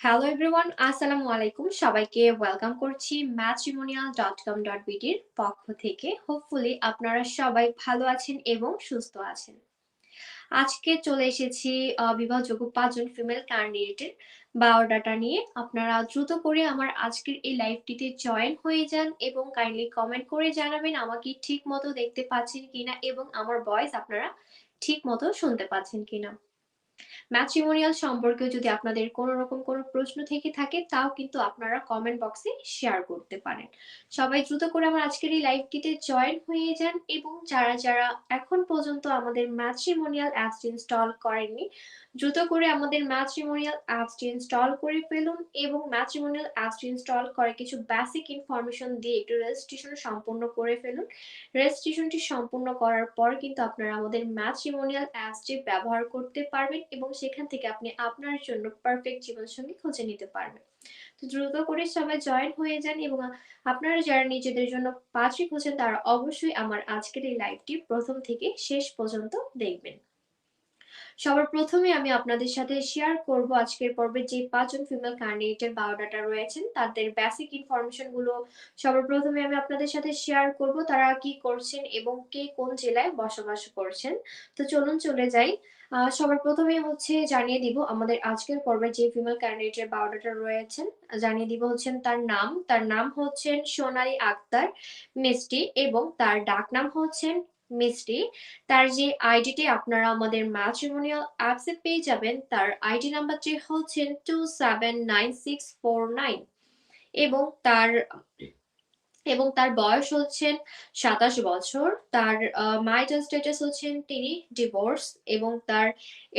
Hello everyone আসসালামু আলাইকুম সবাইকে ওয়েলকাম করছি ম্যাট্রিমোনিয়াল ডট কম ডট বিডির পক্ষ থেকে। হোপফুলি আপনারা সবাই ভালো আছেন এবং সুস্থ আছেন। আজকে চলে এসেছি বিবাহযোগ্য পাঁচজন ফিমেল ক্যান্ডিডেটের বায়োডাটা নিয়ে। আপনারা দ্রুত করে আমার আজকের এই লাইভটিতে জয়েন হয়ে যান এবং কাইন্ডলি কমেন্ট করে জানাবেন আমাকে ঠিক মতো দেখতে পাচ্ছেন কিনা এবং আমার ভয়েস আপনারা ঠিক মতো শুনতে পাচ্ছেন কিনা। ম্যাট্রিমোনিয়াল সম্পর্কে যদি আপনাদের কোনো রকম কোনো প্রশ্ন থেকে থাকে, তাও কিন্তু আপনারা কমেন্ট বক্সে শেয়ার করতে পারেন। সবাই দ্রুত করে আমার আজকের এই লাইভটিতে জয়েন হয়ে যান এবং যারা যারা এখন পর্যন্ত আমাদের ম্যাট্রিমোনিয়াল অ্যাপস ইনস্টল করেননি দ্রুত করে আমাদের ম্যাট্রিমোনিয়াল অ্যাপসটি ইনস্টল করে ফেলুন এবং ম্যাট্রিমোনিয়াল অ্যাপসটি ইনস্টল করে কিছু বেসিক ইনফরমেশন দিয়ে একটু রেজিস্ট্রেশন সম্পূর্ণ করে ফেলুন। রেজিস্ট্রেশনটি সম্পূর্ণ করার পর কিন্তু আপনারা আমাদের ম্যাট্রিমোনিয়াল অ্যাপসটি ব্যবহার করতে পারবেন এবং সেখান থেকে আপনি আপনার জন্য পারফেক্ট জীবনসঙ্গী খুঁজে নিতে পারবেন। তো দ্রুত করে সবাই জয়েন হয়ে যান এবং আপনারা যারা নিজেদের জন্য পাত্রী খুঁজছেন তারা অবশ্যই আমার আজকের এই লাইভটি প্রথম থেকে শেষ পর্যন্ত দেখবেন। সবার প্রথমে আমি আপনাদের সাথে শেয়ার করব আজকের পর্বে যে পাঁচজন ফিমেল ক্যান্ডিডেটের বায়োডাটা রয়েছেন, তাদের বেসিক ইনফরমেশনগুলো সবার প্রথমে আমি আপনাদের সাথে শেয়ার করব, তারা কি করছেন এবং কে কোন জেলায় বসবাস করছেন। তো চলুন চলে যাই। সবার প্রথমে হচ্ছে জানিয়ে দিব আমাদের আজকের পর্বে যে ফিমেল ক্যান্ডিডেটের বায়োডাটা রয়েছেন, জানিয়ে দিব হচ্ছেন তার নাম। তার নাম হচ্ছেন সোনালী আক্তার মিষ্টি এবং তার ডাক নাম হচ্ছেন মিষ্টি তার যে আইডিটি আপনারা আমাদের ম্যাট্রিমোনিয়াল অ্যাপসে পেয়ে যাবেন, তার আইডি নাম্বারটি হচ্ছেন two seven nine six four nine এবং তার এবং তার বয়স হচ্ছেন সাতাশ বছর, তার মাইটাল স্ট্যাটাস হচ্ছেন তিনি ডিভোর্স এবং তার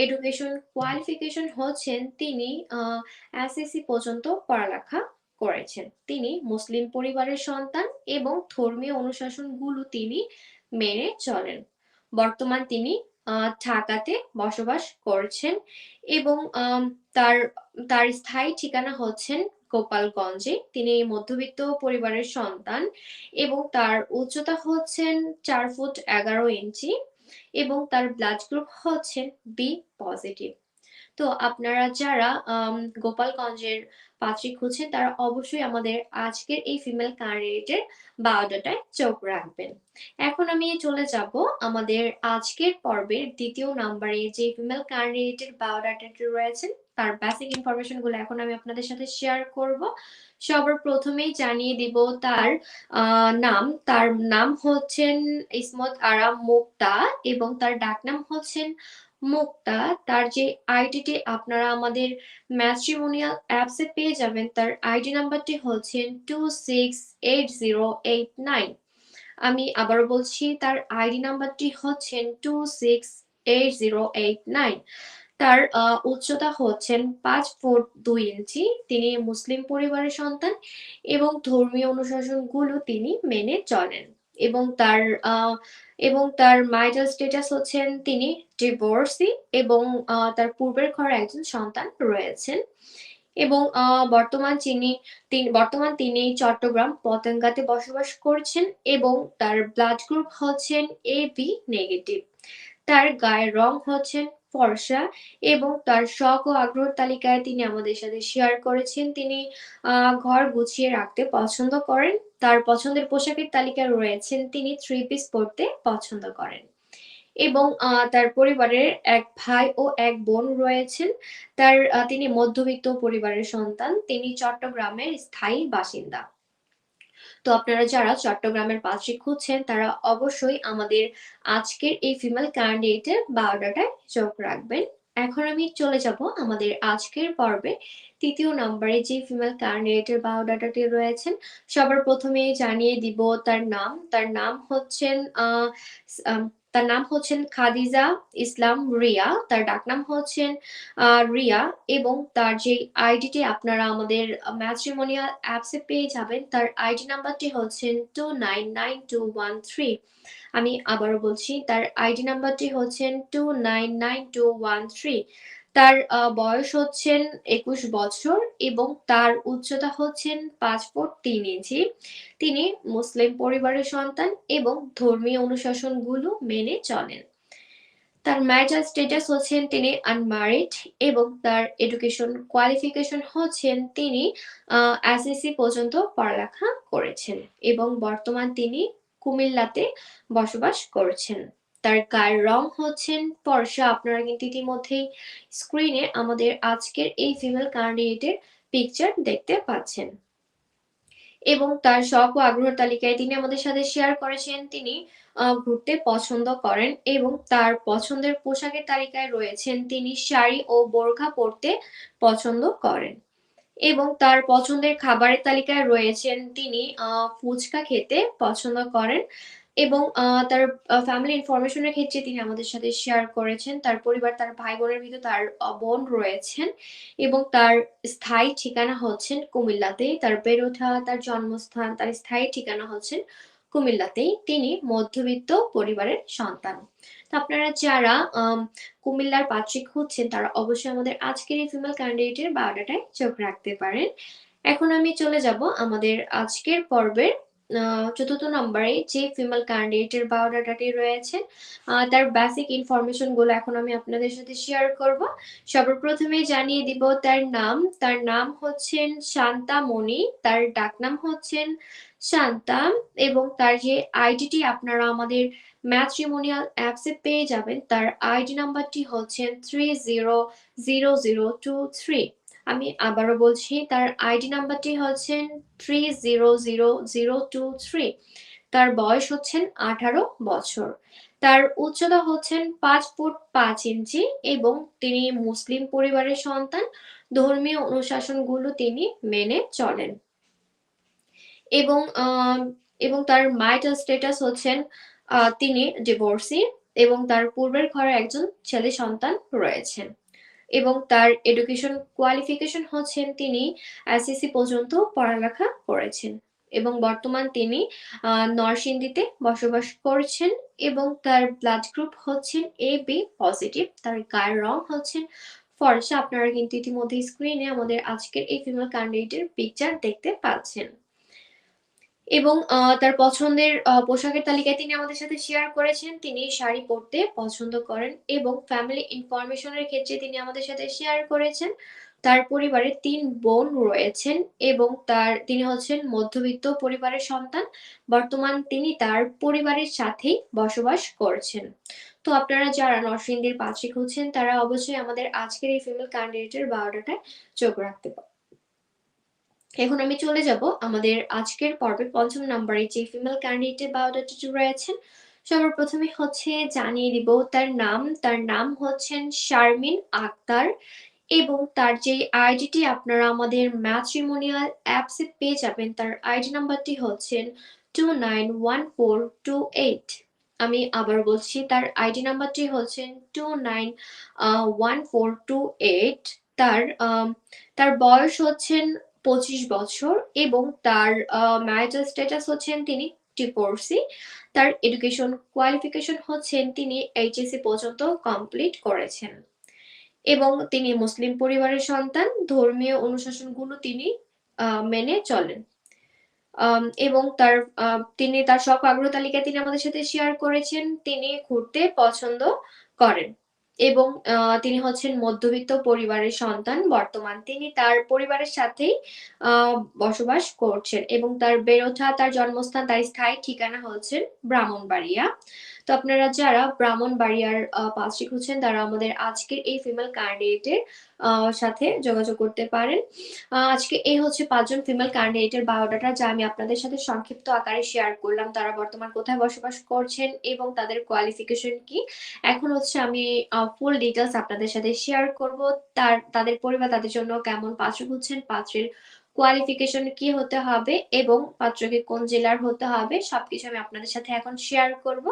এডুকেশন কোয়ালিফিকেশন হচ্ছেন তিনি এসএসসি পর্যন্ত পড়ালেখা করেছেন। তিনি মুসলিম পরিবারের সন্তান এবং ধর্মীয় অনুশাসনগুলো তিনি মেনে চলেন। বর্তমান তিনি ঢাকাতে বসবাস করছেন এবং তার তার স্থায়ী ঠিকানা হচ্ছেন গোপালগঞ্জে। তিনি মধ্যবিত্ত পরিবারের সন্তান এবং তার উচ্চতা হচ্ছেন চার ফুট এগারো ইঞ্চি এবং তার ব্লাড গ্রুপ হচ্ছেন বি পজিটিভ তো আপনারা যারা গোপালগঞ্জের পাত্রী খুঁজছেন, তারা অবশ্যই আমাদের আজকের এই ফিমেল ক্যান্ডিডেটের বায়োডাটায় চোখ রাখবেন। এখন আমি চলে যাব আমাদের আজকের পর্বের দ্বিতীয় নাম্বারে যে ফিমেল ক্যান্ডিডেটের বায়োডাটাটি রয়েছেন তার বেসিক ইনফরমেশনগুলো এখন আমি আপনাদের সাথে শেয়ার করব। সবার প্রথমেই জানিয়ে দিব তার নাম। তার নাম হচ্ছেন ইসমত আরাম মুক্তা এবং তার ডাক নাম হচ্ছেন মুক্তা, তার যে আইডিটি আপনারা আমাদের ম্যাট্রিমোনিয়াল অ্যাপসে পেয়ে যাবেন, তার আইডি নাম্বারটি হচ্ছে two six eight zero eight nine আমি আবার বলছি, তার আইডি নাম্বারটি হচ্ছেন two six eight zero eight nine তার উচ্চতা হচ্ছেন পাঁচ ফুট দুই ইঞ্চি। তিনি মুসলিম পরিবারের সন্তান এবং ধর্মীয় অনুশাসনগুলো তিনি মেনে চলেন। এবং তার এবং তার মাইটাল স্টেটাস হচ্ছেন তিনি ডিভোর্সি এবং তার পূর্বের ঘরে একজন সন্তান রয়েছেন। এবং বর্তমান তিনি বর্তমান তিনি চট্টগ্রাম পতেঙ্গাতে বসবাস করছেন এবং তার ব্লাড গ্রুপ হচ্ছেন এ বি নেগেটিভ তার গায়ের রং হচ্ছেন ফর্সা এবং তার শখ ও আগ্রহ তালিকায় তিনি আমাদের সাথে শেয়ার করেছেন। তিনি ঘর গুছিয়ে রাখতে পছন্দ করেন। তার পছন্দের পোশাকের তালিকায় রয়েছেন তিনি থ্রি পিস পরতে পছন্দ করেন। এবং তার পরিবারের এক ভাই ও এক বোন রয়েছেন। তার তিনি মধ্যবিত্ত পরিবারের সন্তান। তিনি চট্টগ্রামের স্থায়ী বাসিন্দা। তো আপনারা যারা চট্টগ্রামের পাত্রী খুঁজছেন, তারা অবশ্যই আমাদের আজকের এই ফিমেল ক্যান্ডিডেটের বায়োডাটায় চোখ রাখবেন। এখন আমি চলে যাব আমাদের আজকের পর্বে। তৃতীয় নম্বরে যে ফিমেল ক্যান্ডিডেটের বায়োডাটাটি রয়েছেন, সবার প্রথমে জানিয়ে দিব তার নাম। তার নাম হচ্ছেন তার নাম হচ্ছেন খাদিজা ইসলাম রিয়া। তার ডাকনাম হচ্ছেন রিয়া এবং তার যে আইডিটি আপনারা আমাদের ম্যাট্রিমোনিয়াল অ্যাপসে পেয়ে যাবেন, তার আইডি নাম্বারটি হচ্ছেন two nine nine two one three. আমি আবারও বলছি, তার আইডি নাম্বারটি হচ্ছেন two nine nine two one three. তার বয়স হচ্ছেন একুশ বছর এবং তার উচ্চতা হচ্ছেন পাঁচ ফুট তিন ইঞ্চি। তিনি মুসলিম পরিবারের সন্তান এবং ধর্মীয় অনুশাসনগুলো মেনে চলেন। তার ম্যারিটাল স্ট্যাটাস হচ্ছেন তিনি আনম্যারিড এবং তার এডুকেশন কোয়ালিফিকেশন হচ্ছেন তিনি এসএসসি পর্যন্ত পড়ালেখা করেছেন এবং বর্তমান তিনি কুমিল্লাতে বসবাস করছেন। তার গায়ের রং হচ্ছেন ফর্সা। আপনারা কিন্তু ইতিমধ্যেই স্ক্রিনে আমাদের আজকের এই ফিমেল ক্যান্ডিডেটের পিকচার দেখতে পাচ্ছেন। এবং তার শখ ও আগ্রহ তালিকায় তিনি আমাদের সাথে শেয়ার করেছেন। তিনি ঘুরতে পছন্দ করেন এবং তার পছন্দের পোশাকের তালিকায় রয়েছেন তিনি শাড়ি ও বোরখা পরতে পছন্দ করেন। এবং তার পছন্দের খাবারের তালিকায় রয়েছেন তিনি আহ ফুচকা খেতে পছন্দ করেন। এবং তার ফ্যামিলি ইনফরমেশনের ক্ষেত্রে তিনি আমাদের সাথে শেয়ার করেছেন। তার পরিবার, তার ভাই বোনের ভিতরে তার বোন রয়েছেন এবং তার স্থায়ী ঠিকানা হচ্ছেন কুমিল্লাতেই। তার বেড়ে ওঠা তার জন্মস্থান, তার স্থায়ী ঠিকানা হচ্ছেন কুমিল্লাতেই। তিনি মধ্যবিত্ত পরিবারের সন্তান। আপনারা যারা কুমিল্লার পাত্রিক হচ্ছেন তারা অবশ্যই আমাদের আজকের এই ফিমেল ক্যান্ডিডেটের বায়োডাটায় চোখ রাখতে পারেন। এখন আমি চলে যাব আমাদের আজকের পর্বের চতুর্থ নম্বরে যে ফিমেল ক্যান্ডিডেটের বায়োডাটাটি রয়েছে তার বেসিক ইনফরমেশনগুলো এখন আমি আপনাদের সাথে শেয়ার করব। সর্বপ্রথমে জানিয়ে দিব তার নাম। তার নাম হচ্ছেন শান্তা মণি, তার ডাকনাম হচ্ছেন শান্তা এবং তার যে আইডিটি আপনারা আমাদের ম্যাট্রিমোনিয়াল অ্যাপসে পেয়ে যাবেন, তার আইডি নাম্বারটি হচ্ছেন three zero zero zero two three আমি আবারও বলছি, তার আইডি নাম্বারটি হচ্ছেন three zero zero zero two three তার বয়স হচ্ছেন আঠারো বছর। তার উচ্চতা হচ্ছেন পাঁচ ফুট পাঁচ ইঞ্চি এবং তিনি মুসলিম পরিবারের সন্তান। ধর্মীয় অনুশাসনগুলো তিনি মেনে চলেন। এবং এবং তার মাইটাল স্টেটাস হচ্ছেন তিনি ডিভোর্সি এবং তার পূর্বের ঘরে একজন ছেলে সন্তান রয়েছেন। এবং তার এডুকেশন কোয়ালিফিকেশন হচ্ছেন তিনি এসএসসি পর্যন্ত পড়ালেখা করেছেন। এবং বর্তমান তিনি নরসিংদীতে বসবাস করছেন এবং তার ব্লাড গ্রুপ হচ্ছেন এ বি পজিটিভ তার গায়ের রং হচ্ছেন ফর্সা। আপনারা কিন্তু ইতিমধ্যে স্ক্রিনে আমাদের আজকের এই ফিমেল ক্যান্ডিডেটের পিকচার দেখতে পাচ্ছেন। এবং তার পছন্দের পোশাকের তালিকায় তিনি আমাদের সাথে শেয়ার করেছেন। তিনি শাড়ি পরতে পছন্দ করেন এবং ফ্যামিলি ইনফরমেশনের ক্ষেত্রে তিনি আমাদের সাথে শেয়ার করেছেন। তার পরিবারে তিন বোন রয়েছেন এবং তার, তিনি হচ্ছেন মধ্যবিত্ত পরিবারের সন্তান। বর্তমান তিনি তার পরিবারের সাথেই বসবাস করছেন। তো আপনারা যারা নরসিংদীর পাত্রিক হচ্ছেন তারা অবশ্যই আমাদের আজকের এই ফিমেল ক্যান্ডিডেটের বারোটাটায় চোখ রাখতে পারেন এখন আমি চলে যাব আমাদের আজকের পর্বে পঞ্চম নম্বরে যে ফিমেল ক্যান্ডিডেটের বায়োডাটাটি রয়েছেন সবার প্রথমে হচ্ছে জানিয়ে দিব তার নাম। তার নাম হচ্ছেন শারমিন আক্তার এবং তার যে আইডিটি আপনারা আমাদের ম্যাট্রিমোনিয়াল অ্যাপসে পেয়ে যাবেন, তার আইডি নাম্বারটি হচ্ছেন two nine one four two eight আমি আবার বলছি, তার আইডি নাম্বারটি হচ্ছেন two nine one four two eight তার তার বয়স হচ্ছেন পঁচিশ বছর এবং তার ম্যারিটাল স্ট্যাটাস হচ্ছেন তিনি ডিভোর্সি তার এডুকেশন কোয়ালিফিকেশন হচ্ছেন তিনি এইচএসসি পর্যন্ত কমপ্লিট করেছেন। এবং তিনি মুসলিম পরিবারের সন্তান, ধর্মীয় অনুশাসনগুলো তিনি মেনে চলেন। এবং তার তিনি তার শখ আগ্রহ তালিকায় তিনি আমাদের সাথে শেয়ার করেছেন, তিনি ঘুরতে পছন্দ করেন। এবং তিনি হচ্ছেন মধ্যবিত্ত পরিবারের সন্তান। বর্তমান তিনি তার পরিবারের সাথেই বসবাস করছেন এবং তার বেরোঠা তার জন্মস্থান, তার স্থায়ী ঠিকানা হচ্ছেন ব্রাহ্মণবাড়িয়া। তো আপনারা যারা ব্রাহ্মণবাড়িয়ার পাত্রী খুঁজছেন, তারা আমাদের আজকের এই ফিমেল ক্যান্ডিডেটের সাথে যোগাযোগ করতে পারেন। আজকে এই হচ্ছে পাঁচজন ফিমেল ক্যান্ডিডেটের বায়োডাটা যা আমি আপনাদের সাথে সংক্ষিপ্ত আকারে শেয়ার করলাম। তারা বর্তমান কোথায় বসবাস করছেন এবং তাদের কোয়ালিফিকেশন কি? এখন হচ্ছে আমি ফুল ডিটেলস আপনাদের সাথে শেয়ার করব। তার, তাদের পরিবার, তাদের জন্য কেমন পাত্র খুঁজছেন পাত্রের কোয়ালিফিকেশন কি হতে হবে এবং পাত্রকে কোন জেলার হতে হবে, সবকিছু আমি আপনাদের সাথে এখন শেয়ার করব।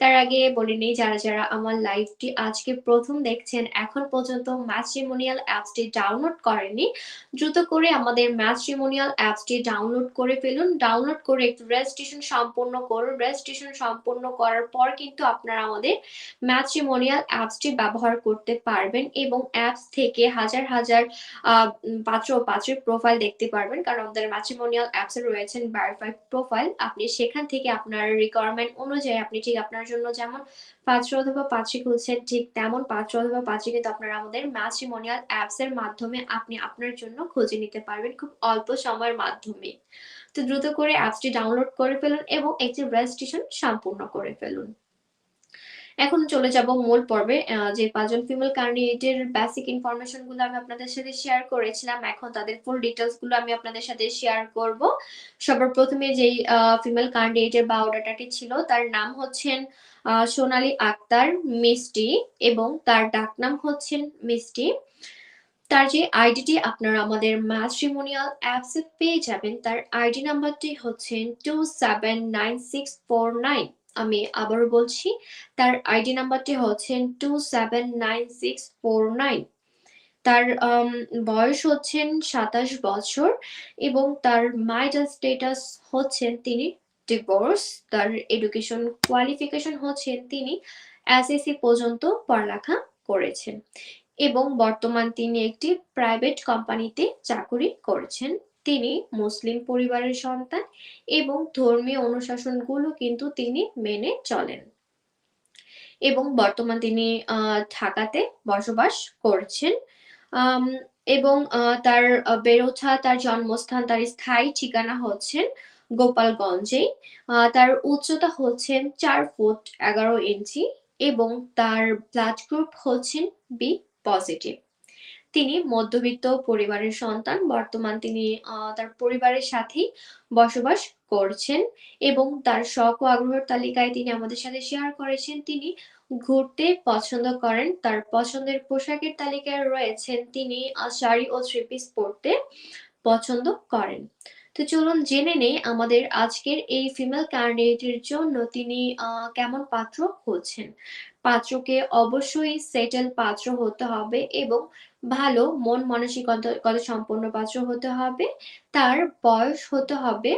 তার আগে বলে নেই, যারা যারা আমার লাইভটি আজকে প্রথম দেখছেন, এখন পর্যন্ত ম্যাট্রিমোনিয়াল অ্যাপসটি ডাউনলোড করেনি দ্রুত করে আমাদের ম্যাট্রিমোনিয়াল অ্যাপসটি ডাউনলোড করে ফেলুন। ডাউনলোড করে একটু রেজিস্ট্রেশন সম্পূর্ণ করুন। রেজিস্ট্রেশন সম্পূর্ণ করার পর কিন্তু আপনারা আমাদের ম্যাট্রিমোনিয়াল অ্যাপসটি ব্যবহার করতে পারবেন এবং অ্যাপস থেকে হাজার হাজার পাত্র পাত্রের প্রোফাইল দেখতে পারবেন কারণ আমাদের ম্যাট্রিমোনিয়াল অ্যাপসে রয়েছেন ভেরিফাইড প্রোফাইল আপনি সেখান থেকে আপনার রিকোয়ারমেন্ট অনুযায়ী আপনি ঠিক আপনার জন্য যেমন পাত্র অথবা পাত্রী খুঁজছেন ঠিক তেমন পাত্র অথবা পাত্রী কিন্তু আপনারা আমাদের ম্যাট্রিমোনিয়াল অ্যাপসের মাধ্যমে আপনি আপনার জন্য খুঁজে নিতে পারবেন খুব অল্প সময়ের মাধ্যমে। তো দ্রুত করে অ্যাপসটি ডাউনলোড করে ফেলুন এবং একটি রেজিস্ট্রেশন সম্পূর্ণ করে ফেলুন। এখন চলে যাব মূল পর্বে যে পাঁচজন ফিমেল ক্যান্ডিডেটের বেসিক ইনফরমেশনগুলো আমি আপনাদের সাথে শেয়ার করেছিলাম। এখন তাদের ফুল ডিটেলসগুলো আমি আপনাদের সাথে শেয়ার করব। সবার প্রথমে যেই ফিমেল ক্যান্ডিডেটের বায়োডাটাটি ছিল, তার নাম হচ্ছেন সোনালী আক্তার মিষ্টি এবং তার ডাক নাম হচ্ছেন মিষ্টি। তার যে আইডিটি আপনারা আমাদের ম্যাট্রিমোনিয়াল অ্যাপসে পেয়ে যাবেন। তার আইডি নাম্বারটি হচ্ছেন two seven nine six four nine আমি আবারও বলছি, তার আইডি নাম্বারটি হচ্ছেন two seven nine six four nine তার বয়স হচ্ছেন সাতাশ বছর এবং তার মাইটাল স্টেটাস হচ্ছেন তিনি ডিভোর্স তার এডুকেশন কোয়ালিফিকেশন হচ্ছেন তিনি এসএসসি পর্যন্ত পড়ালেখা করেছেন এবং বর্তমান তিনি একটি প্রাইভেট কোম্পানিতে চাকুরি করছেন। তিনি মুসলিম পরিবারের সন্তান এবং ধর্মীয় অনুশাসনগুলো কিন্তু তিনি মেনে চলেন। এবং বর্তমান তিনি ঢাকাতে বসবাস করছেন। এবং তার ওঠা তার জন্মস্থান, তার স্থায়ী ঠিকানা হচ্ছেন গোপালগঞ্জে তার উচ্চতা হচ্ছেন চার ফুট এগারো ইঞ্চি এবং তার ব্লাড গ্রুপ হচ্ছেন বি পজিটিভ তিনি মধ্যবিত্ত পরিবারের সন্তান। বর্তমান তিনি তার পরিবারের সাথেই বসবাস করছেন এবং তার শখ ও আগ্রহের তালিকায় তিনি আমাদের সাথে শেয়ার করেছেন। তিনি ঘুরতে পছন্দ করেন, তার পছন্দের পোশাকের তালিকায় রয়েছেন তিনি শাড়ি ও থ্রি পিস পরতে পছন্দ করেন। তো চলুন জেনে নেই আমাদের আজকের এই ফিমেল ক্যান্ডিডেটের জন্য তিনি কেমন পাত্র খুঁজছেন পাত্রকে অবশ্যই সেটেল পাত্র হতে হবে এবং ভালো মন মানসিকতা সম্পন্ন পাত্র হতে হবে। তার বয়স হতে হবে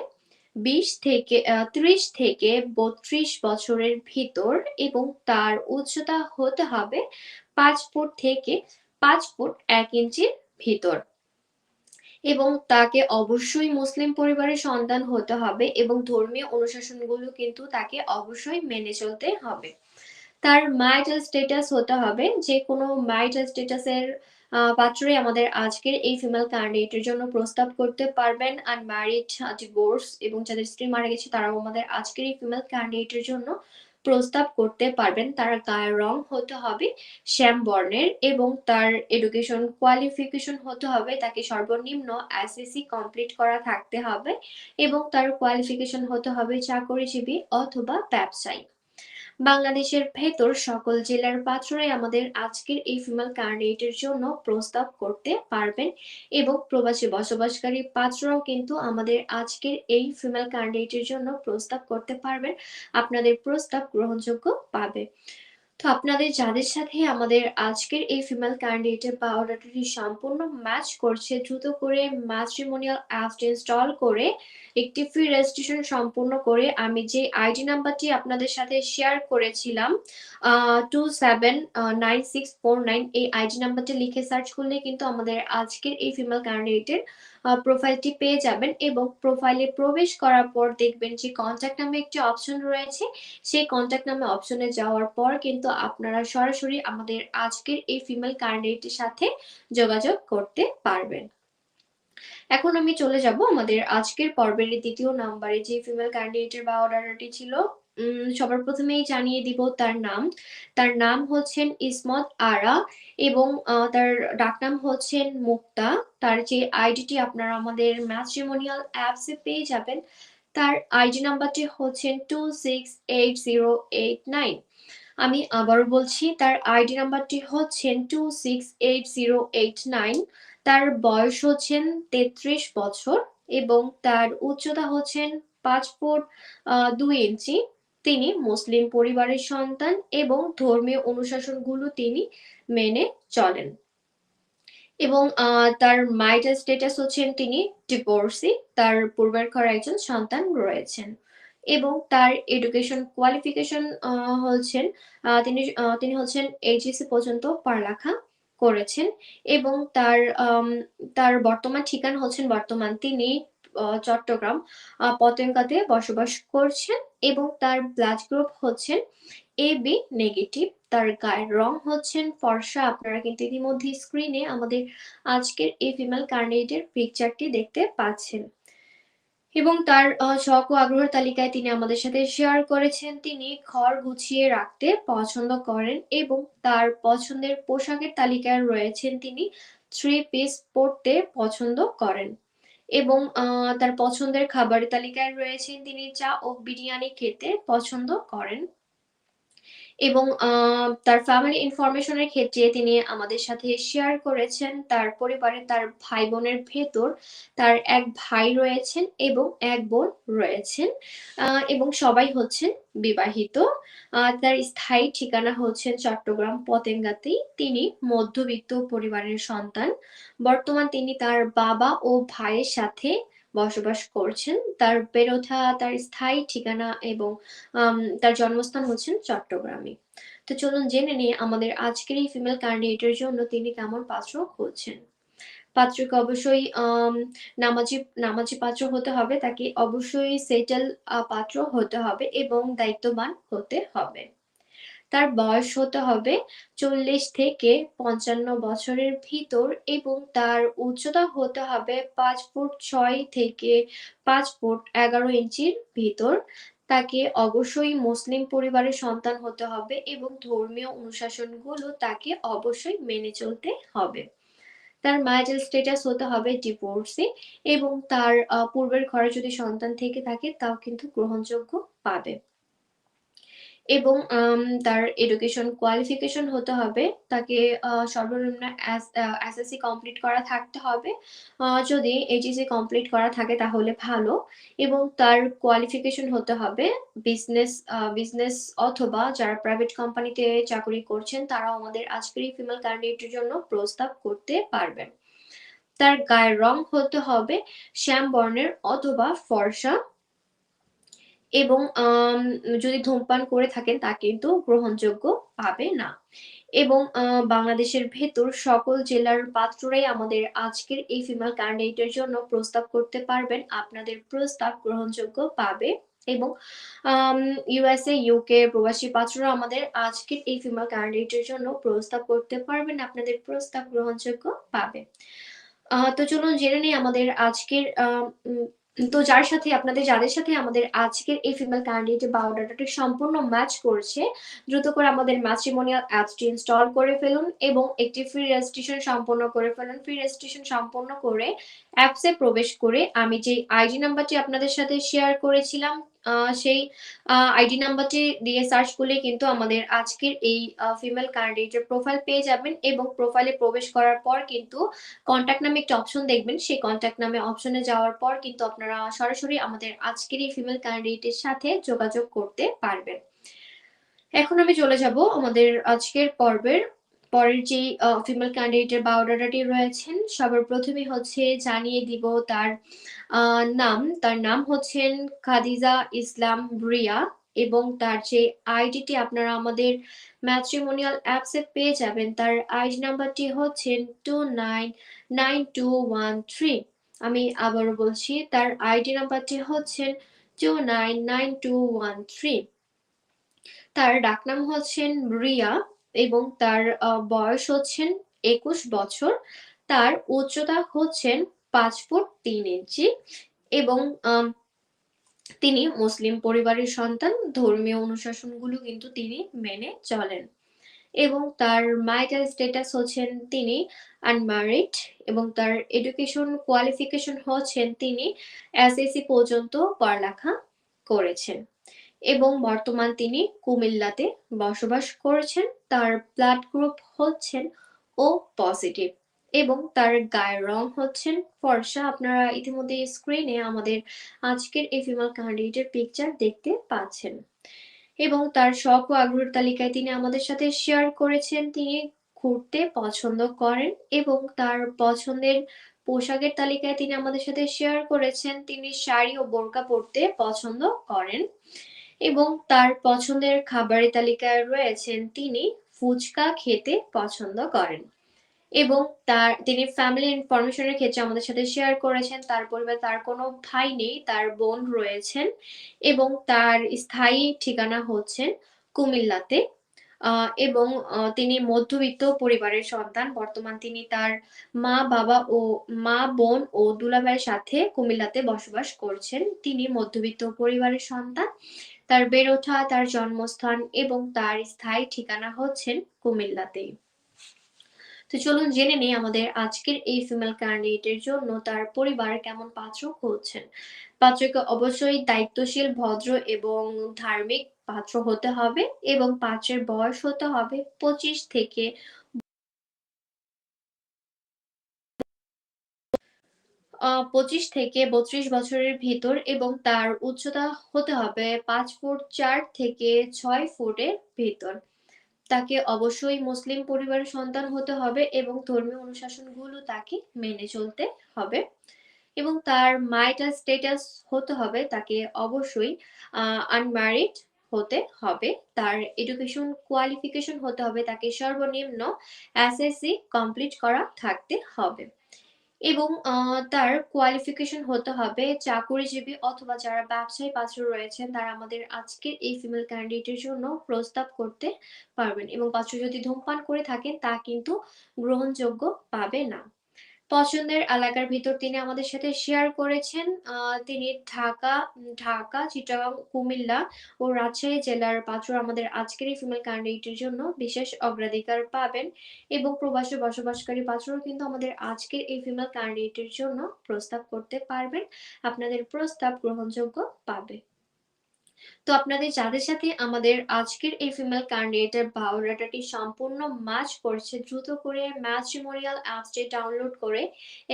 বিশ থেকে ত্রিশ থেকে বত্রিশ বছরের ভিতর এবং তার উচ্চতা হতে হবে পাঁচ ফুট থেকে পাঁচ ফুট এক ইঞ্চির ভিতর। এবং তাকে অবশ্যই মুসলিম পরিবারের সন্তান হতে হবে এবং ধর্মীয় অনুশাসনগুলো কিন্তু তাকে অবশ্যই মেনে চলতে হবে। তার ম্যারিটাল স্টেটাস হতে হবে। যে কোনো ম্যারিটাল স্টেটাসের পাত্রই আমাদের আজকের এই ফিমেল ক্যান্ডিডেটের জন্য প্রস্তাব করতে পারবেন। আনম্যারিড ডিভোর্স এবং যাদের স্ত্রী মারা গেছে, তারাও আমাদের আজকের এই ফিমেল ক্যান্ডিডেটের জন্য প্রস্তাব করতে পারবেন। তার গায়ের রং হতে হবে শ্যাম বর্ণের এবং তার এডুকেশন কোয়ালিফিকেশন হতে হবে। তাকে সর্বনিম্ন এসএসসি কমপ্লিট করা থাকতে হবে এবং তার কোয়ালিফিকেশন হতে হবে চাকরিজীবী অথবা ব্যবসায়ী। বাংলাদেশের ভেতর সকল জেলার পাত্ররাই আমাদের আজকের এই ফিমেল ক্যান্ডিডেটের জন্য প্রস্তাব করতে পারবেন এবং প্রবাসী বসবাসকারী পাত্ররাও কিন্তু আমাদের আজকের এই ফিমেল ক্যান্ডিডেটের জন্য প্রস্তাব করতে পারবেন। আপনাদের প্রস্তাব গ্রহণযোগ্য পাবে। তো আপনাদের যাদের সাথে আমাদের আজকের এই ফিমেল ক্যান্ডিডেটের বায়োডাটাটি সম্পূর্ণ ম্যাচ করছে, দ্রুত করে ম্যাট্রিমোনিয়াল অ্যাপটি ইনস্টল করে একটি ফ্রি রেজিস্ট্রেশন সম্পূর্ণ করে আমি যে আইডি নাম্বারটি আপনাদের সাথে শেয়ার করেছিলাম two seven nine six four nine এই আইডি নাম্বারটি লিখে সার্চ করলে কিন্তু আমাদের আজকের এই ফিমেল ক্যান্ডিডেটের প্রোফাইলটি পেয়ে যাবেন এবং প্রোফাইলে প্রবেশ করার পর দেখবেন যে কন্ট্যাক্ট নামে একটি অপশন রয়েছে। সেই কন্ট্যাক্ট নামে অপশনে যাওয়ার পর কিন্তু আপনারা সরাসরি আমাদের আজকের এই ফিমেল ক্যান্ডিডেটের সাথে যোগাযোগ করতে পারবেন। এখন আমি চলে যাব আমাদের আজকের পর্বের দ্বিতীয় নাম্বারে। যে ফিমেল ক্যান্ডিডেটের বা অর্ডারটি ছিল সবার প্রথমেই জানিয়ে দিব তার নাম। তার নাম হচ্ছেন ইসমত আরা এবং তার ডাকনাম হচ্ছেন মুক্তা। তার যে আইডিটি আপনারা আমাদের ম্যাট্রিমোনিয়াল অ্যাপসে পেয়ে যাবেন, তার আইডি নাম্বারটি হচ্ছেন two six eight zero eight nine আমি আবারও বলছি, তার আইডি নাম্বারটি হচ্ছেন two six eight zero eight nine তার বয়স হচ্ছেন তেত্রিশ বছর এবং তার উচ্চতা হচ্ছেন পাঁচ ফুট দুই ইঞ্চি। তিনি মুসলিম পরিবারের সন্তান এবং ধর্মীয় অনুশাসনগুলো তিনি মেনে চলেন। এবং তার মাইটাল স্টেটাস হচ্ছেন তিনি ডিভোর্সি তার পূর্বের ঘর একজন সন্তান রয়েছেন। এবং তার এডুকেশন কোয়ালিফিকেশন হচ্ছেন তিনি তিনি হচ্ছেন এইচএসসি পর্যন্ত পড়ালেখা করেছেন এবং তার তার বর্তমান ঠিকানা হচ্ছেন বর্তমান তিনি চট্টগ্রাম পতেঙ্গাতে বসবাস করছেন এবং তার ব্লাড গ্রুপ হচ্ছেন এ বি নেগেটিভ। তার গায়ের রং হচ্ছেন ফর্সা। আপনারা কিন্তু ইতিমধ্যেই স্ক্রিনে আমাদের আজকের এই ফিমেল ক্যান্ডিডেটের পিকচারটি দেখতে পাচ্ছেন। এবং তার শখ ও আগ্রহের তালিকায় তিনি আমাদের সাথে শেয়ার করেছেন তিনি ঘর গুছিয়ে রাখতে পছন্দ করেন এবং তার পছন্দের পোশাকের তালিকায় রয়েছেন তিনি থ্রি পিস পরতে পছন্দ করেন। এবং তার পছন্দের খাবারের তালিকায় রয়েছেন তিনি চা ও বিরিয়ানি খেতে পছন্দ করেন। এবং তার ফ্যামিলি ইনফরমেশন এর ক্ষেত্রে তিনি আমাদের সাথে শেয়ার করেছেন তার পরিবারে তার ভাই-বোনের ভেতর তার এক ভাই রয়েছেন এবং এক বোন রয়েছেন। এবং সবাই হচ্ছেন বিবাহিত। তার স্থায়ী ঠিকানা হচ্ছেন চট্টগ্রাম পতেঙ্গাতেই। তিনি মধ্যবিত্ত পরিবারের সন্তান। বর্তমান তিনি তার বাবা ও ভাইয়ের সাথে বসবাস করছেন। তার ওঠা, তার স্থায়ী ঠিকানা এবং তার জন্মস্থান হচ্ছেন চট্টগ্রামে। তো চলুন জেনে নিই আমাদের আজকের এই ফিমেল ক্যান্ডিডেট এর জন্য তিনি কেমন পাত্র খুঁজছেন। পাত্রকে অবশ্যই নামাজি নামাজি পাত্র হতে হবে। তাকে অবশ্যই সেটেল পাত্র হতে হবে এবং দায়িত্ববান হতে হবে। তার বয়স হতে হবে ৪০ থেকে ৫৫ বছরের ভিতর এবং তার উচ্চতা হতে হবে পাঁচ ফুট ছয় থেকে পাঁচ ফুট ১১ ইঞ্চির ভিতর। তাকে অবশ্যই মুসলিম পরিবারের সন্তান হতে হবে এবং ধর্মীয় অনুশাসনগুলো তাকে অবশ্যই মেনে চলতে হবে। তার ম্যারিটাল স্টেটাস হতে হবে ডিভোর্সি এবং তার পূর্বের ঘরে যদি সন্তান থেকে থাকে তাও কিন্তু গ্রহণযোগ্য পাবে। এবং তার এডুকেশন কোয়ালিফিকেশন হতে হবে। তাকে সর্বনিম্ন এসএসসি কমপ্লিট করা থাকতে হবে। যদি এইচএসসি কমপ্লিট করা থাকে তাহলে ভালো এবং তার কোয়ালিফিকেশন হতে হবে বিজনেস বিজনেস অথবা যারা প্রাইভেট কোম্পানিতে চাকরি করছেন তারাও আমাদের আজকের এই ফিমেল ক্যান্ডিডেট এর জন্য প্রস্তাব করতে পারবেন। তার গায়ের রং হতে হবে শ্যাম বর্ণের অথবা ফর্সা। এবং যদি ধূমপান করে থাকেন তা কিন্তু গ্রহণযোগ্য পাবে না। এবং বাংলাদেশের ভেতর সকল জেলার পাত্ররাই আমাদের আজকের এই ফিমেল ক্যান্ডিডেট এর জন্য প্রস্তাব করতে পারবেন। আপনাদের প্রস্তাব গ্রহণযোগ্য পাবে এবং ইউএসএ, ইউকে প্রবাসী পাত্ররা আমাদের আজকের এই ফিমেল ক্যান্ডিডেট এর জন্য প্রস্তাব করতে পারবেন। আপনাদের প্রস্তাব গ্রহণযোগ্য পাবে। তো চলুন জেনে নেই আমাদের আজকের তো যার সাথে আপনাদের যাদের সাথে আমাদের আজকের এই ফিমেল ক্যান্ডিডেট বায়োডাটাটি সম্পূর্ণ ম্যাচ করছে, দ্রুত করে আমাদের ম্যাট্রিমোনিয়াল অ্যাপসটি ইনস্টল করে ফেলুন এবং একটি ফ্রি রেজিস্ট্রেশন সম্পন্ন করে ফেলুন। ফ্রি রেজিস্ট্রেশন সম্পূর্ণ করে অ্যাপসে প্রবেশ করে আমি যে আইডি নাম্বারটি আপনাদের সাথে শেয়ার করেছিলাম সেই আইডি নাম্বারটি দিয়ে সার্চ করলেই কিন্তু আমাদের আজকের এই ফিমেল ক্যান্ডিডেট এর প্রোফাইল পেয়ে যাবেন এবং প্রোফাইলে প্রবেশ করার পর কিন্তু কনট্যাক্ট নামে একটা অপশন দেখবেন। সেই কনট্যাক্ট নামে অপশনে যাওয়ার পর কিন্তু আপনারা সরাসরি আমাদের আজকের এই ফিমেল ক্যান্ডিডেট এর সাথে যোগাযোগ করতে পারবেন। এখন আমি চলে যাব আমাদের আজকের পর্বের পরের যে ফিমেল ক্যান্ডিডেট এর বায়োডাটাটি রয়েছেন, সবার প্রথমে হচ্ছে জানিয়ে দিব তার নাম। তার নাম হচ্ছেন খাদিজা ইসলাম রিয়া এবং তার যে আইডিটি আপনারা আমাদের ম্যাট্রিমোনিয়াল অ্যাপসে পেয়ে যাবেন, তার আইডি নাম্বারটি হচ্ছেন 299213 আমি আবারও বলছি, তার আইডি নাম্বারটি হচ্ছেন 299213 তার ডাকনাম হচ্ছেন রিয়া। এবং তার বয়স হচ্ছেন ২১ বছর। তার উচ্চতা হচ্ছেন পাঁচ ফুট তিন ইঞ্চি এবং তিনি মুসলিম পরিবারের সন্তান। ধর্মীয় অনুশাসনগুলো কিন্তু তিনি মেনে চলেন। এবং তার ম্যারিটাল স্ট্যাটাস হচ্ছেন তিনি আনমারিড এবং তার এডুকেশন কোয়ালিফিকেশন হচ্ছেন তিনি এসএসসি পর্যন্ত পড়ালেখা করেছেন। এবং বর্তমান তিনি কুমিল্লাতে বসবাস করছেন। তার ব্লাড গ্রুপ হচ্ছেন ও পজিটিভ এবং তার গায়ের রং হচ্ছেন ফর্সা। আপনারা ইতিমধ্যে স্ক্রিনে আমাদের আজকের এই ফিমেল ক্যান্ডিডেট এর পিকচার দেখতে পাচ্ছেন। এবং তার শখ ও আগ্রহের তালিকায় তিনি আমাদের সাথে শেয়ার করেছেন তিনি ঘুরতে পছন্দ করেন এবং তার পছন্দের পোশাকের তালিকায় তিনি আমাদের সাথে শেয়ার করেছেন তিনি শাড়ি ও বোরকা পরতে পছন্দ করেন। এবং তার পছন্দের খাবারের তালিকায় রয়েছেন তিনি ফুচকা খেতে পছন্দ করেন। এবং তার, তিনি ফ্যামিলি ইনফরমেশনের ক্ষেত্রে আমাদের সাথে শেয়ার করেছেন, তার পরিবার, তার কোনো ভাই নেই, তার বোন রয়েছেন এবং তার স্থায়ী ঠিকানা হচ্ছেন কুমিল্লাতে এবং তিনি মধ্যবিত্ত পরিবারের সন্তান, বর্তমান তিনি তার মা, বাবা ও মা, বোন ও দুলাভাইয়ের সাথে কুমিল্লাতে বসবাস করছেন তিনি মধ্যবিত্ত পরিবারের সন্তান তার বেড়ে ওঠা, তার জন্মস্থান এবং তার স্থায়ী ঠিকানা হচ্ছেন কুমিল্লাতেই। তো চলুন জেনে নিই আমাদের আজকের এই ফিমেল ক্যান্ডিডেটের জন্য তার পরিবার কেমন পাত্র খুঁজছেন পাত্রকে অবশ্যই দায়িত্বশীল, ভদ্র এবং ধার্মিক পাত্র হতে হবে এবং পাত্রের বয়স হতে হবে পঁচিশ থেকে পঁচিশ থেকে বত্রিশ বছরের ভিতর এবং তার উচ্চতা হতে হবে পাঁচ ফুট চার থেকে ছয় ফুটের ভিতর। তাকে অবশ্যই মুসলিম পরিবারের সন্তান হতে হবে এবং ধর্মীয় অনুশাসনগুলো তাকে মেনে চলতে হবে এবং তার মাইটার স্টেটাস হতে হবে, তাকে অবশ্যই আনম্যারিড হতে হবে। তার এডুকেশন কোয়ালিফিকেশন হতে হবে, তাকে সর্বনিম্ন এসএসসি কমপ্লিট করা থাকতে হবে। এবং তার কোয়ালিফিকেশন হতে হবে চাকরিজীবী অথবা যারা ব্যবসায়ী পাত্র রয়েছেন, তারা আমাদের আজকের এই ফিমেল ক্যান্ডিডেটের জন্য প্রস্তাব করতে পারবেন এবং পাত্র যদি ধূমপান করে থাকেন, তা কিন্তু গ্রহণযোগ্য পাবে না। পছন্দের এলাকার ভিতর তিনি আমাদের সাথে শেয়ার করেছেন। তিনি ঢাকা ঢাকা, চিটাগাং, কুমিল্লা ও রাজশাহী জেলার পাত্র আমাদের আজকের এই ফিমেল ক্যান্ডিডেটের জন্য বিশেষ অগ্রাধিকার পাবেন এবং প্রবাসে বসবাসকারী পাত্রও কিন্তু আমাদের আজকের এই ফিমেল ক্যান্ডিডেটের জন্য প্রস্তাব করতে পারবেন। আপনাদের প্রস্তাব গ্রহণযোগ্য পাবে। তো আপনাদের যাদের সাথে আমাদের আজকের এই ফিমেল ক্যান্ডিডেটের বায়োডাটাটি সম্পূর্ণ ম্যাচ করছে, দ্রুত করে ম্যাচরিমোনিয়াল অ্যাপসটি ডাউনলোড করে,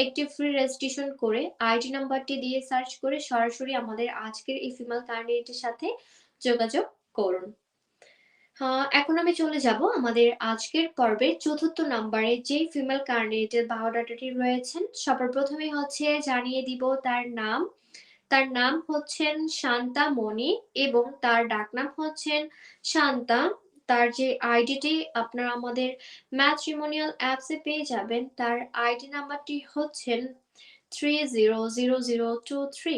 একটি ফ্রি রেজিস্ট্রেশন করে আইডি নাম্বারটি দিয়ে সার্চ করে সরাসরি আমাদের আজকের এই ফিমেল ক্যান্ডিডেটের সাথে যোগাযোগ করুন। এখন আমি চলে যাব আমাদের আজকের পর্বের চতুর্থ নাম্বারে যে ফিমেল ক্যান্ডিডেটের বায়োডাটাটি রয়েছেন, সবার প্রথমে হচ্ছে জানিয়ে দিব তার নাম। তার নাম হচ্ছেন শান্তা মণি এবং তার ডাকনাম হচ্ছেন শান্তা। তার যে আইডিটি আপনারা আমাদের ম্যাট্রিমোনিয়াল অ্যাপসে পেয়ে যাবেন, তার আইডি নাম্বারটি হচ্ছেন three zero zero zero two three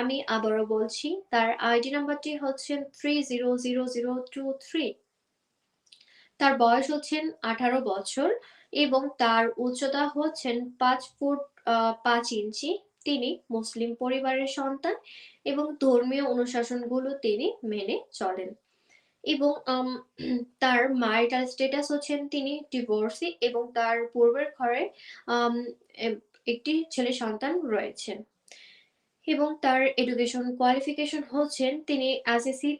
আমি আবারও বলছি, তার আইডি নাম্বারটি হচ্ছেন three zero zero zero two three তার বয়স হচ্ছেন আঠারো বছর এবং তার উচ্চতা হচ্ছেন পাঁচ ফুট পাঁচ ইঞ্চি। তিনি মুসলিম পরিবারের সন্তান এবং ধর্মীয় অনুশাসনগুলো তিনি মেনে চলেন। এবং তার মারিটাল স্টেটাস হচ্ছেন তিনি ডিভোর্সি এবং তার পূর্বের ঘরে একটি ছেলে সন্তান রয়েছেন। এবং তার এডুকেশন কোয়ালিফিকেশন হচ্ছেন তিনি এসএসসি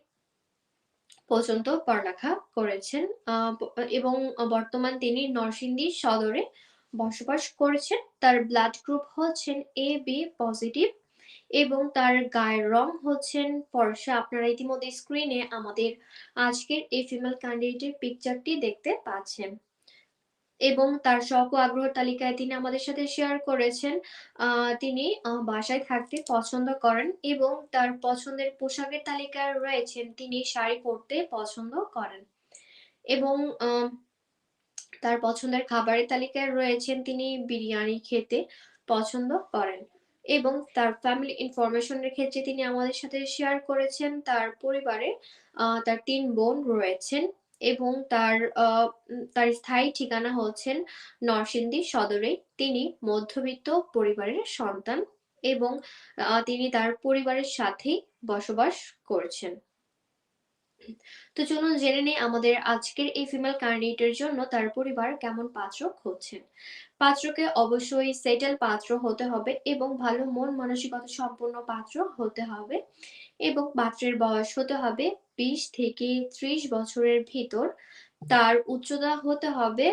পর্যন্ত পড়ালেখা করেছেন। এবং বর্তমান তিনি নরসিংদী সদরে বসবাস করেছেন। তার ব্লাড গ্রুপ হচ্ছেন এ বি পজিটিভ এবং তার গায়ের রং হচ্ছেন ফর্সা। আপনারা ইতিমধ্যে স্ক্রিনে আমাদের আজকের এই ফিমেল ক্যান্ডিডেটের পিকচারটি দেখতে পাচ্ছেন। এবং তার শখ ও আগ্রহ তালিকায় তিনি আমাদের সাথে শেয়ার করেছেন। তিনি বাসায় থাকতে পছন্দ করেন এবং তার পছন্দের পোশাকের তালিকায় রয়েছেন তিনি শাড়ি পরতে পছন্দ করেন। এবং তার পছন্দের খাবারের তালিকায় রয়েছেন তিনি বিরিয়ানি খেতে পছন্দ করেন এবং তার ফ্যামিলি ইনফরমেশনের ক্ষেত্রে তিনি আমাদের সাথে শেয়ার করেছেন। তার পরিবারে তার তিন বোন রয়েছেন এবং তার তার স্থায়ী ঠিকানা হচ্ছেন নরসিংদী সদরে। তিনি মধ্যবিত্ত পরিবারের সন্তান এবং তিনি তার পরিবারের সাথেই বসবাস করছেন। তো চলুন জেনে নেই আমাদের আজকের এই ফিমেল ক্যান্ডিডেটের জন্য তার পরিবার কেমন পাত্র খুঁজছেন। পাত্রকে অবশ্যই সেটেল পাত্র হতে হবে এবং ভালো মন মানসিকতা সম্পন্ন পাত্র হতে হবে এবং পাত্রের বয়স হতে হবে বিশ থেকে ত্রিশ বছরের ভিতর। তার উচ্চতা হতে হবে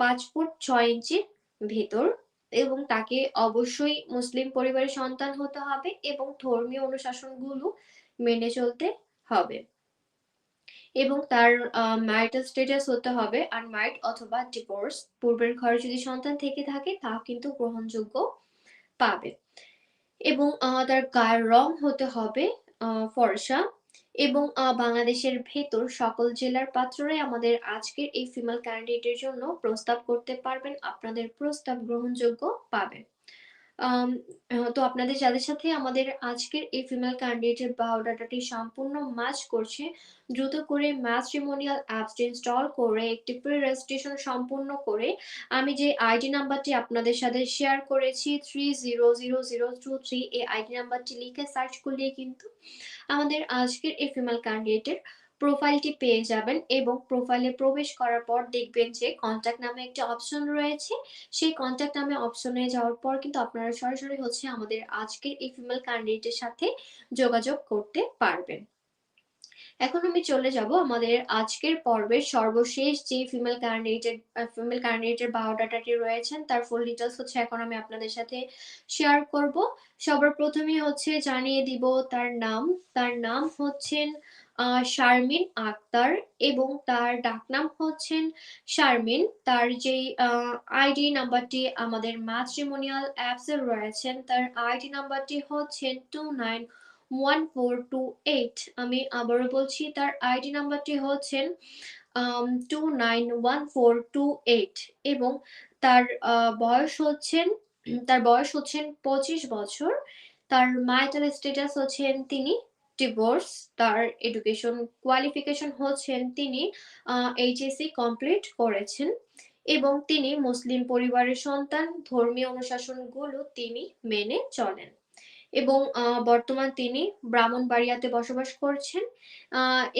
পাঁচ ফুট ছয় ইঞ্চির ভিতর এবং তাকে অবশ্যই মুসলিম পরিবারের সন্তান হতে হবে এবং ধর্মীয় অনুশাসনগুলো মেনে চলতে হবে। এবং তার ম্যারিটাল স্টেটাস হতে হবে আনম্যারিড অথবা ডিভোর্স পূর্বের ঘরে যদি সন্তান থেকে থাকে তা কিন্তু গ্রহণযোগ্য পাবে। এবং তার গায়ের রং হতে হবে ফর্সা। এবং বাংলাদেশের ভেতর সকল জেলার পাত্ররাই আমাদের আজকের এই ফিমেল ক্যান্ডিডেটের জন্য প্রস্তাব করতে পারবেন। আপনাদের প্রস্তাব গ্রহণযোগ্য পাবেন। তো আপনাদের যাদের সাথে আমাদের আজকের এই ফিমেল ক্যান্ডিডেটের বায়োডাটাটি সম্পূর্ণ ম্যাচ করছে, দ্রুত করে ম্যাট্রিমোনিয়াল অ্যাপসটি ইনস্টল করে, একটি প্রি রেজিস্ট্রেশন সম্পূর্ণ করে, আমি যে আইডি নাম্বারটি আপনাদের সাথে শেয়ার করেছি three zero zero zero two three এই আইডি নাম্বারটি লিখে সার্চ করলে কিন্তু আমাদের আজকের এই ফিমেল ক্যান্ডিডেটের প্রোফাইলটি পেয়ে যাবেন এবং প্রোফাইলে প্রবেশ করার পর দেখবেন যে কন্ট্যাক্ট নামে একটি অপশন রয়েছে। সেই কন্ট্যাক্ট নামে অপশনে যাওয়ার পর কিন্তু আপনারা সরাসরি হচ্ছে আমাদের আজকের এই ফিমেল ক্যান্ডিডেটের সাথে যোগাযোগ করতে পারবেন। এখন আমি চলে যাব আমাদের আজকের পর্বের সর্বশেষ যে ফিমেল ক্যান্ডিডেটের ফিমেল ক্যান্ডিডেটের বায়োডাটাটি রয়েছেন তার ফুল ডিটেলস হচ্ছে এখন আমি আপনাদের সাথে শেয়ার করব। সবার প্রথমে হচ্ছে জানিয়ে দিব তার নাম। তার নাম হচ্ছেন শারমিন আক্তার এবং তার ডাকনাম হচ্ছেন শারমিন। তার যেই আইডি নাম্বারটি আমাদের ম্যাট্রিমোনিয়াল অ্যাপসে রয়েছেন, তার আইডি নাম্বারটি হচ্ছেন two nine one four two eight আমি আবারও বলছি, তার আইডি নাম্বারটি হচ্ছেন two nine one four two eight এবং তার বয়স হচ্ছেন তার বয়স হচ্ছেন পঁচিশ বছর। তার মাইটাল স্টেটাস হচ্ছেন তিনি ডিভোর্স তার এডুকেশন কোয়ালিফিকেশন হচ্ছেন তিনি এইচএসসি কমপ্লিট করেছেন এবং তিনি মুসলিম পরিবারের সন্তান, ধর্মীয় অনুশাসনগুলো তিনি মেনে চলেন এবং বর্তমান তিনি ব্রাহ্মণবাড়িয়াতে বসবাস করছেন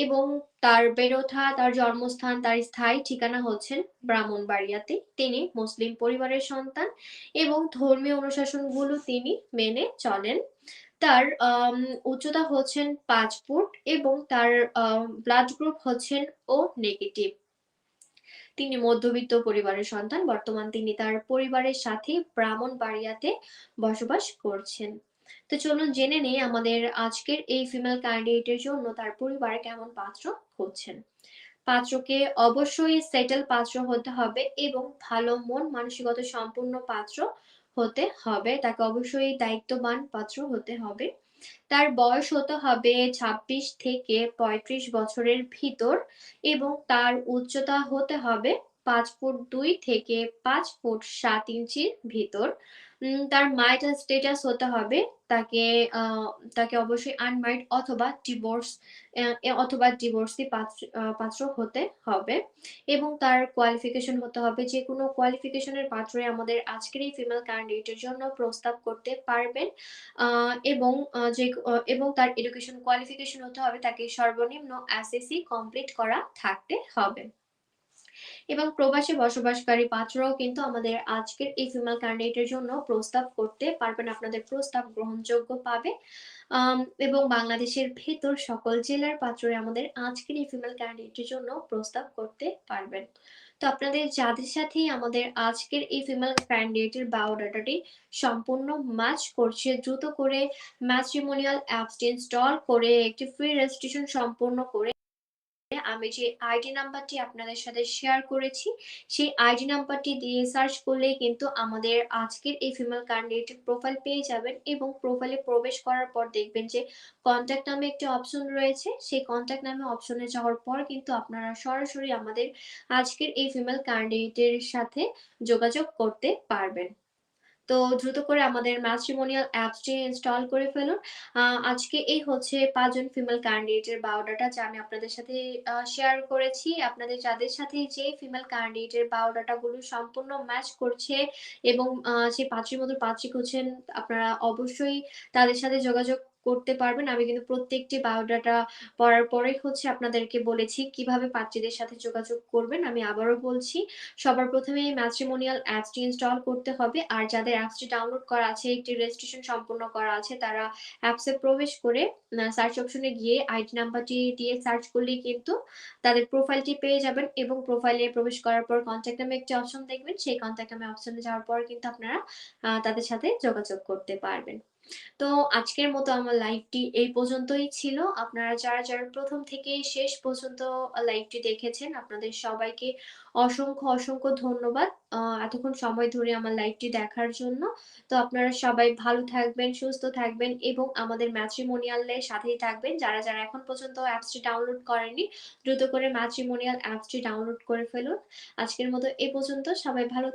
এবং তার ওঠা তার জন্মস্থান, তার স্থায়ী ঠিকানা হচ্ছেন ব্রাহ্মণবাড়িয়াতে। তিনি মুসলিম পরিবারের সন্তান এবং ধর্মীয় অনুশাসনগুলো তিনি মেনে চলেন। তার উচ্চতা হচ্ছেন পাঁচ ফুট এবং তার ব্লাড গ্রুপ হচ্ছেন ও নেগেটিভ তিনি মধ্যবিত্ত পরিবারের সন্তান, বর্তমান তিনি তার পরিবারের সাথে ব্রাহ্মণবাড়িয়াতে বসবাস করছেন। তো চলুন জেনে নেই আমাদের আজকের এই ফিমেল ক্যান্ডিডেটের জন্য তার পরিবার কেমন পাত্র খুঁজছেন। পাত্রকে অবশ্যই সেটেল পাত্র হতে হবে এবং ভালো মন, মানসিকতা সম্পূর্ণ পাত্র হতে হবে। তাকে অবশ্যই দায়িত্ববান পাত্র হতে হবে। তার বয়স হতে হবে ২৬ থেকে ৩৫ বছরের ভিতর এবং তার উচ্চতা হতে হবে পাঁচ ফুট দুই থেকে পাঁচ ফুট সাত ইঞ্চির ভিতর। তার মাইটাল স্টেটাস হতে হবে। তাকে তাকে অবশ্যই আনমারিড অথবা ডিভোর্স অথবা ডিভোর্সি পাত্র হতে হবে। এবং তার কোয়ালিফিকেশন হতে হবে। যে কোনো কোয়ালিফিকেশনের পাত্রে আমাদের আজকের এই ফিমেল ক্যান্ডিডেটের জন্য প্রস্তাব করতে পারবেন। এবং যে এবং তার এডুকেশন কোয়ালিফিকেশন হতে হবে। তাকে সর্বনিম্ন এসএসসি কমপ্লিট করা থাকতে হবে। এবং প্রবাসী বসবাসকারী পাত্ররাও কিন্তু আমাদের আজকের এই ফিমেল ক্যান্ডিডেটের জন্য প্রস্তাব করতে পারবেন, আপনাদের প্রস্তাব গ্রহণযোগ্য পাবে। এবং বাংলাদেশের ভেতর সকল জেলার পাত্ররা আমাদের আজকের এই ফিমেল ক্যান্ডিডেটের জন্য প্রস্তাব করতে পারবেন। তো আপনাদের যাদের সাথে আমাদের আজকের এই ফিমেল ক্যান্ডিডেটের বায়োডাটাটি সম্পূর্ণ ম্যাচ করছে, দ্রুত করে ম্যাট্রিমোনিয়াল অ্যাপসটি ইনস্টল করে একটি ফ্রি রেজিস্ট্রেশন সম্পূর্ণ করে আমি যে আইডি নাম্বারটি আপনাদের সাথে শেয়ার করেছি, সেই আইডি নাম্বারটি দিয়ে সার্চ করলেই কিন্তু আমাদের আজকের এই ফিমেল ক্যান্ডিডেটের প্রোফাইল পেয়ে যাবেন এবং প্রোফাইলে প্রবেশ করার পর দেখবেন যে কন্ট্যাক্ট নামে একটি অপশন রয়েছে। সেই কন্ট্যাক্ট নামে অপশনে যাওয়ার পর কিন্তু আপনারা সরাসরি আমাদের আজকের এই ফিমেল ক্যান্ডিডেটের সাথে যোগাযোগ করতে পারবেন। তো দ্রুত করে আমাদের ম্যাট্রিমোনিয়াল অ্যাপসটি ইনস্টল করে ফেলুন। আজকে এই হচ্ছে পাঁচজন ফিমেল ক্যান্ডিডেটের বায়োডাটা যা আমি আপনাদের সাথে শেয়ার করেছি। আপনাদের যাদের সাথে যে ফিমেল ক্যান্ডিডেটের বায়োডাটাগুলো সম্পূর্ণ ম্যাচ করছে এবং সেই পাঁচের মতো পাঁচটি খুঁজছেন আপনারা অবশ্যই তাদের সাথে যোগাযোগ করতে পারবেন। আমি কিন্তু প্রত্যেকটি বায়োডাটা পড়ার পরে হচ্ছে আপনাদেরকে বলেছি কীভাবে পাত্রীদের সাথে যোগাযোগ করবেন। আমি আবারও বলছি, সবার প্রথমে ম্যাট্রিমোনিয়াল অ্যাপসটি ইনস্টল করতে হবে। আর যাদের অ্যাপসটি ডাউনলোড করা আছে, একটি রেজিস্ট্রেশন সম্পূর্ণ করা আছে, তারা অ্যাপসে প্রবেশ করে সার্চ অপশনে গিয়ে আইডি নাম্বারটি দিয়ে সার্চ করলেই কিন্তু তাদের প্রোফাইলটি পেয়ে যাবেন এবং প্রোফাইলে প্রবেশ করার পর কন্ট্যাক্ট নামে একটি অপশন দেখবেন। সেই কন্ট্যাক্ট নামে অপশনে যাওয়ার পর কিন্তু আপনারা তাদের সাথে যোগাযোগ করতে পারবেন। তো আজকের মতো আমার লাইভটি এই পর্যন্তই ছিল। আপনারা যারা, যারা ১ম থেকে শেষ পর্যন্ত লাইভটি দেখেছেন আপনাদের সবাইকে অসংখ্য, অসংখ্য ধন্যবাদ। এতক্ষণ সময় ধরে আমার লাইভটি দেখার জন্য। তো আপনারা সবাই ভালো থাকবেন, সুস্থ থাকবেন এবং আমাদের ম্যাট্রিমোনিয়াল সাথেই থাকবেন। যারা, যারা এখন পর্যন্ত অ্যাপসটি ডাউনলোড করেননি দ্রুত করে ম্যাট্রিমোনিয়াল অ্যাপসটি ডাউনলোড করে ফেলুন। আজকের মতো এ পর্যন্ত সবাই ভালো